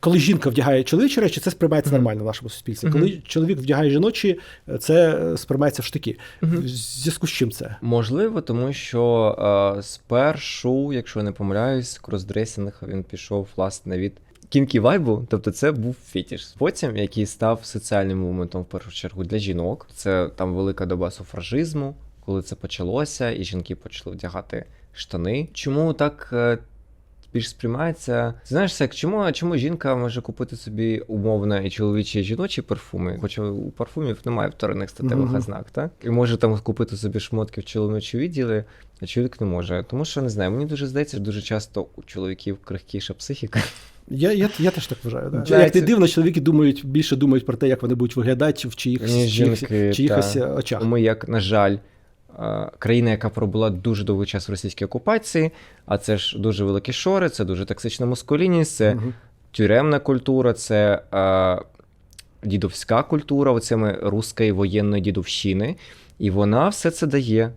Коли жінка вдягає чоловічі речі, це сприймається нормально в нашому суспільстві. Коли чоловік вдягає жіночі, це е, сприймається в штики. В зв'язку з чим це? Можливо, тому що е, спершу, якщо я не помиляюсь, кросдресінг він пішов власне від кінкі вайбу, тобто це був фетіш. Потім, який став соціальним моментом в першу чергу для жінок, це там велика доба суфражизму, коли це почалося, і жінки почали вдягати штани. Чому так? Більш сприймається. Знаєш, як чому, чому жінка може купити собі умовно і чоловічі, і жіночі парфуми, хоча у парфумів немає вторинних статевих Мгм. ознак, так? І може там купити собі шмотки в чоловічі відділи, а чоловік не може. Тому що не знаю, мені дуже здається, що дуже часто у чоловіків крихкіша психіка. Я, я, я теж так вважаю. Да. Як це- дивно, чоловіки думають більше думають про те, як вони будуть виглядати в чиїхось, Ніж чиїхось, очах. Ми, як, на жаль, країна, яка пробула дуже довгий час в російській окупації, а це ж дуже великі шори, це дуже токсична маскулінність, це угу. тюремна культура, це е, дідовська культура, оцями руської воєнної дідовщини. І вона все це дає.